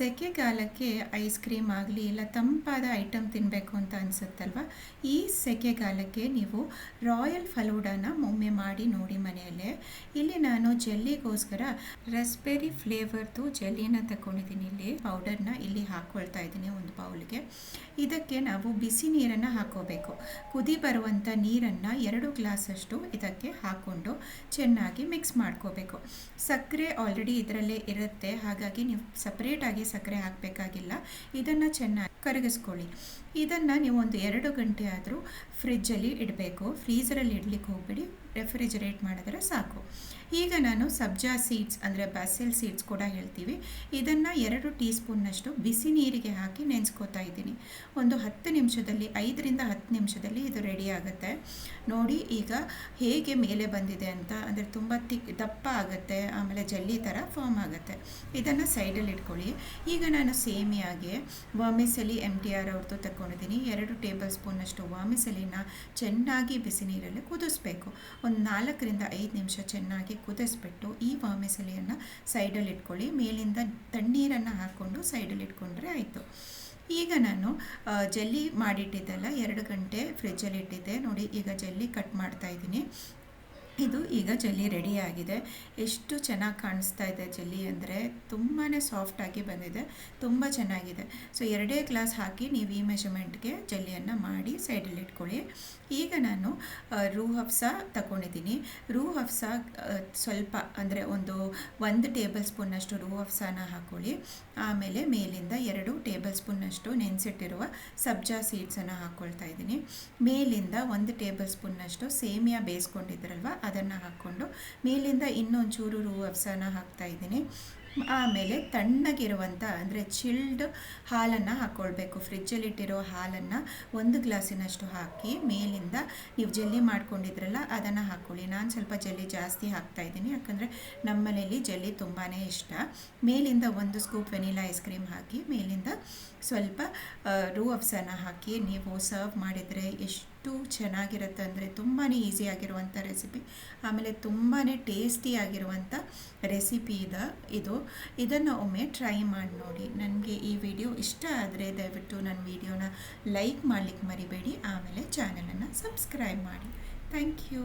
ಸೆಕೆಗಾಲಕ್ಕೆ ice cream ಆಗಲಿ ಇಲ್ಲ ತಂಪಾದ ಐಟಮ್ ತಿನ್ನಬೇಕು ಅಂತ ಅನಿಸುತ್ತಲ್ವ? ಈ ಸೆಕೆಗಾಲಕ್ಕೆ ನೀವು ರಾಯಲ್ ಫಲೂಡಾನ ಒಮ್ಮೆ ಮಾಡಿ ನೋಡಿ ಮನೆಯಲ್ಲೇ. ಇಲ್ಲಿ ನಾನು ಜೆಲ್ಲಿಗೋಸ್ಕರ ರಸ್ಬೆರಿ ಫ್ಲೇವರ್ದು ಜೆಲ್ಲಿನ ತಗೊಂಡಿದ್ದೀನಿ ಇಲ್ಲಿ ಪೌಡರ್ನ ಇಲ್ಲಿ ಹಾಕ್ಕೊಳ್ತಾ ಇದ್ದೀನಿ ಒಂದು ಬೌಲ್ಗೆ. ಇದಕ್ಕೆ ನಾವು ಬಿಸಿ ನೀರನ್ನು ಹಾಕೋಬೇಕು. ಕುದಿ ಬರುವಂಥ ನೀರನ್ನು ಎರಡು ಗ್ಲಾಸಷ್ಟು ಇದಕ್ಕೆ ಹಾಕ್ಕೊಂಡು ಚೆನ್ನಾಗಿ ಮಿಕ್ಸ್ ಮಾಡ್ಕೋಬೇಕು. ಸಕ್ಕರೆ ಆಲ್ರೆಡಿ ಇದರಲ್ಲೇ ಇರುತ್ತೆ. ಹಾಗಾಗಿ ನೀವು ಸಪ್ರೇಟಾಗಿ ಸಕ್ಕರೆ ಹಾಕಬೇಕಾಗಿಲ್ಲ. ಇದನ್ನು ಚೆನ್ನಾಗಿ ಕರಗಿಸ್ಕೊಳ್ಳಿ. ಇದನ್ನು ನೀವು ಒಂದು ಎರಡು ಗಂಟೆ ಆದರೂ ಫ್ರಿಜ್ಜಲ್ಲಿ ಇಡಬೇಕು. ಫ್ರೀಸರಲ್ಲಿ ಇಡ್ಲಿಕ್ಕೆ ಹೋಗ್ಬಿಡಿ. ರೆಫ್ರಿಜರೇಟ್ ಮಾಡಿದ್ರೆ ಸಾಕು. ಈಗ ನಾನು ಸಬ್ಜಾ ಸೀಡ್ಸ್ ಅಂದರೆ ಬ್ಯಾಸಿಲ್ ಸೀಡ್ಸ್ ಕೂಡ ಹೇಳ್ತೀವಿ. ಇದನ್ನು ಎರಡು ಟೀ ಸ್ಪೂನ್ನಷ್ಟು ಬಿಸಿ ನೀರಿಗೆ ಹಾಕಿ ನೆನೆಸ್ಕೋತಾ ಇದ್ದೀನಿ. ಒಂದು ಹತ್ತು ನಿಮಿಷದಲ್ಲಿ, ಐದರಿಂದ ಹತ್ತು ನಿಮಿಷದಲ್ಲಿ ಇದು ರೆಡಿ ಆಗುತ್ತೆ. ನೋಡಿ, ಈಗ ಹೇಗೆ ಮೇಲೆ ಬಂದಿದೆ ಅಂತ. ಅಂದರೆ ತುಂಬ ತಿಕ್, ದಪ್ಪ ಆಗುತ್ತೆ. ಆಮೇಲೆ ಜಲ್ಲಿ ಥರ ಫಾರ್ಮ್ ಆಗುತ್ತೆ. ಇದನ್ನು ಸೈಡಲ್ಲಿ ಇಟ್ಕೊಳ್ಳಿ. ಈಗ ನಾನು ಸೇಮಿಯಾಗೆ ವಾಮಿಸಲಿ ಎಂ ಟಿ ಆರ್ ಅವ್ರದ್ದು ತಗೊಂಡಿದ್ದೀನಿ ಎರಡು ಟೇಬಲ್ ಸ್ಪೂನಷ್ಟು ವಾಮಿಸಲಿನ ಚೆನ್ನಾಗಿ ಬಿಸಿ ನೀರಲ್ಲಿ ಕುದಿಸ್ಬೇಕು. ಒಂದು ನಾಲ್ಕರಿಂದ ಐದು ನಿಮಿಷ ಚೆನ್ನಾಗಿ ಕುದಿಸ್ಬಿಟ್ಟು ಈ ವಾಮಿಸಲಿಯನ್ನು ಸೈಡಲ್ಲಿ ಇಟ್ಕೊಳ್ಳಿ. ಮೇಲಿಂದ ತಣ್ಣೀರನ್ನು ಹಾಕ್ಕೊಂಡು ಸೈಡಲ್ಲಿ ಇಟ್ಕೊಂಡ್ರೆ ಆಯಿತು. ಈಗ ನಾನು ಜಲ್ಲಿ ಮಾಡಿಟ್ಟಿದ್ದೆಲ್ಲ ಎರಡು ಗಂಟೆ ಫ್ರಿಜ್ಜಲ್ಲಿ ಇಟ್ಟಿದ್ದೆ. ನೋಡಿ, ಈಗ ಜಲ್ಲಿ ಕಟ್ ಮಾಡ್ತಾ ಇದ್ದೀನಿ. ಇದು ಈಗ ಜಲ್ಲಿ ರೆಡಿ ಆಗಿದೆ. ಎಷ್ಟು ಚೆನ್ನಾಗಿ ಕಾಣಿಸ್ತಾ ಇದೆ ಜಲ್ಲಿ ಅಂದರೆ ತುಂಬಾ ಸಾಫ್ಟಾಗಿ ಬಂದಿದೆ, ತುಂಬ ಚೆನ್ನಾಗಿದೆ. ಸೊ ಎರಡೇ ಗ್ಲಾಸ್ ಹಾಕಿ ನೀವು ಈ ಮೆಷರ್ಮೆಂಟ್ಗೆ ಜಲ್ಲಿಯನ್ನು ಮಾಡಿ ಸೈಡಲ್ಲಿ ಇಟ್ಕೊಳ್ಳಿ. ಈಗ ನಾನು ರೂ ಹಫ್ಸ ತಗೊಂಡಿದ್ದೀನಿ ರೂ ಹಫ್ಸ ಸ್ವಲ್ಪ ಅಂದರೆ ಒಂದು ಒಂದು ಟೇಬಲ್ ಸ್ಪೂನ್ನಷ್ಟು ರೂ ಹಫ್ಸನ ಹಾಕ್ಕೊಳ್ಳಿ ಆಮೇಲೆ ಮೇಲಿಂದ ಎರಡು ಟೇಬಲ್ ಸ್ಪೂನ್ನಷ್ಟು ನೆನೆಸಿಟ್ಟಿರುವ ಸಬ್ಜಾ ಸೀಡ್ಸನ್ನು ಹಾಕ್ಕೊಳ್ತಾ ಇದ್ದೀನಿ. ಮೇಲಿಂದ ಒಂದು ಟೇಬಲ್ ಸ್ಪೂನ್ನಷ್ಟು ಸೇಮಿಯಾ ಬೇಯಿಸ್ಕೊಂಡಿದ್ರಲ್ವ ಅದನ್ನು ಹಾಕ್ಕೊಂಡು ಮೇಲಿಂದ ಇನ್ನೊಂಚೂರು ರೂ ಅಫ್ಸನ ಹಾಕ್ತಾ ಇದ್ದೀನಿ. ಆಮೇಲೆ ತಣ್ಣಗಿರುವಂಥ ಅಂದರೆ ಚಿಲ್ಡ್ ಹಾಲನ್ನು ಹಾಕ್ಕೊಳ್ಬೇಕು ಫ್ರಿಜ್ಜಲ್ಲಿಟ್ಟಿರೋ ಹಾಲನ್ನು ಒಂದು ಗ್ಲಾಸಿನಷ್ಟು ಹಾಕಿ ಮೇಲಿಂದ ನೀವು ಜಲ್ಲಿ ಮಾಡ್ಕೊಂಡಿದ್ರಲ್ಲ ಅದನ್ನು ಹಾಕ್ಕೊಳ್ಳಿ ನಾನು ಸ್ವಲ್ಪ ಜಲ್ಲಿ ಜಾಸ್ತಿ ಹಾಕ್ತಾ ಇದ್ದೀನಿ. ಯಾಕಂದರೆ ನಮ್ಮ ಮನೆಯಲ್ಲಿ ಜಲ್ಲಿ ತುಂಬಾ ಇಷ್ಟ. ಮೇಲಿಂದ ಒಂದು ಸ್ಕೂಪ್ ವೆನಿಲಾ ಐಸ್ ಕ್ರೀಮ್ ಹಾಕಿ ಮೇಲಿಂದ ಸ್ವಲ್ಪ ರೂ ಅಫ್ಸನ್ನು ಹಾಕಿ ನೀವು ಸರ್ವ್ ಮಾಡಿದರೆ ಎಷ್ಟು ಚೆನ್ನಾಗಿರುತ್ತೆ ಅಂದರೆ ತುಂಬಾ ಈಸಿಯಾಗಿರುವಂಥ ರೆಸಿಪಿ. ಆಮೇಲೆ ತುಂಬಾ ಟೇಸ್ಟಿಯಾಗಿರುವಂಥ ರೆಸಿಪಿ ಇದೆ, ಇದು. ಇದನ್ನು ಒಮ್ಮೆ ಟ್ರೈ ಮಾಡಿ ನೋಡಿ. ನನಗೆ ಈ ವಿಡಿಯೋ ಇಷ್ಟ ಆದರೆ ದಯವಿಟ್ಟು ನನ್ನ ವಿಡಿಯೋನ ಲೈಕ್ ಮಾಡಲಿಕ್ಕೆ ಮರಿಬೇಡಿ. ಆಮೇಲೆ ಚಾನಲನ್ನು ಸಬ್ಸ್ಕ್ರೈಬ್ ಮಾಡಿ. Thank you.